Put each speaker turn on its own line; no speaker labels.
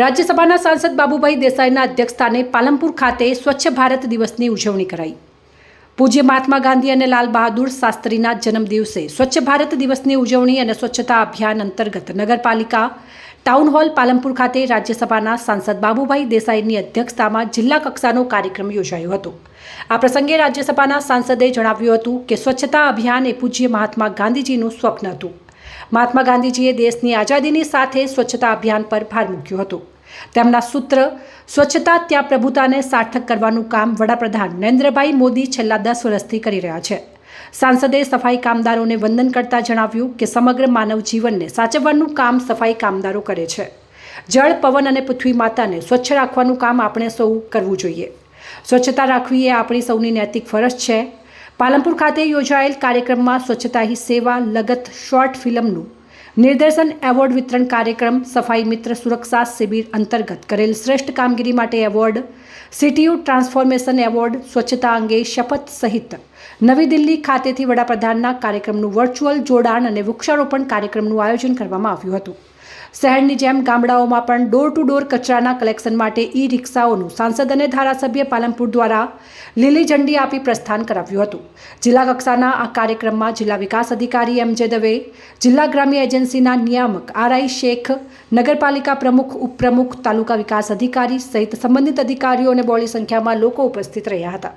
રાજ્યસભાના સાંસદ બાબુભાઈ દેસાઈના અધ્યક્ષસ્થાને પાલનપુર ખાતે સ્વચ્છ ભારત દિવસની ઉજવણી કરાઈ. પૂજ્ય મહાત્મા ગાંધી અને લાલ બહાદુર શાસ્ત્રીના જન્મ દિવસે સ્વચ્છ ભારત દિવસની ઉજવણી અને સ્વચ્છતા અભિયાન અંતર્ગત નગરપાલિકા, ટાઉન હોલ, પાલનપુર ખાતે રાજ્યસભાના સાંસદ બાબુભાઈ દેસાઈની અધ્યક્ષતામાં જિલ્લા કક્ષાનો કાર્યક્રમ યોજાયો હતો. આ પ્રસંગે રાજ્યસભાના સાંસદે જણાવ્યું હતું કે સ્વચ્છતા અભિયાન એ પૂજ્ય મહાત્મા ગાંધીજીનું સ્વપ્ન હતું. મહાત્મા ગાંધીજીએ દેશની આઝાદીની સાથે સ્વચ્છતા અભિયાન પર ભાર મૂક્યો હતો. તેમના સૂત્ર, સ્વચ્છતા ત્યાં પ્રભુતાને સાર્થક કરવાનું કામ વડાપ્રધાન નરેન્દ્રભાઈ મોદી છેલ્લા દસ વર્ષથી કરી રહ્યા છે. સાંસદે સફાઈ કામદારોને વંદન કરતા જણાવ્યું કે સમગ્ર માનવ જીવનને સાચવવાનું કામ સફાઈ કામદારો કરે છે. જળ, પવન અને પૃથ્વી માતાને સ્વચ્છ રાખવાનું કામ આપણે સૌ કરવું જોઈએ. સ્વચ્છતા રાખવી એ આપણી સૌની નૈતિક ફરજ છે. પાલનપુર ખાતે યોજાયેલ કાર્યક્રમમાં સ્વચ્છતા હી સેવા લગત શોર્ટ ફિલ્મનું નિર્દેશન એવોર્ડ વિતરણ કાર્યક્રમ સફાઈ મિત્ર સુરક્ષા શિબિર અંતર્ગત કરેલ શ્રેષ્ઠ કામગીરી માટે એવોર્ડ સીટીયુ ટ્રાન્સફોર્મેશન એવોર્ડ સ્વચ્છતા અંગે શપથ સહિત નવી દિલ્હી ખાતેથી વડાપ્રધાનના કાર્યક્રમનું વર્ચ્યુઅલ જોડાણ અને વૃક્ષારોપણ કાર્યક્રમનું આયોજન કરવામાં આવ્યું હતું. શહેરની જેમ ગામડાઓમાં પણ ડોર ટુ ડોર કચરાના કલેક્શન માટે ઈ રિક્ષાઓનું સાંસદ અને ધારાસભ્ય પાલનપુર દ્વારા લીલી ઝંડી આપી પ્રસ્થાન કરાવ્યું હતું. જિલ્લા કક્ષાના આ કાર્યક્રમમાં જિલ્લા વિકાસ અધિકારી એમ જે દવે, જિલ્લા ગ્રામ્ય એજન્સીના નિયામક આરઆઈ શેખ, નગરપાલિકા પ્રમુખ, ઉપપ્રમુખ, તાલુકા વિકાસ અધિકારી સહિત સંબંધિત અધિકારીઓ અને બોડી સંખ્યામાં લોકો ઉપસ્થિત રહ્યા હતા.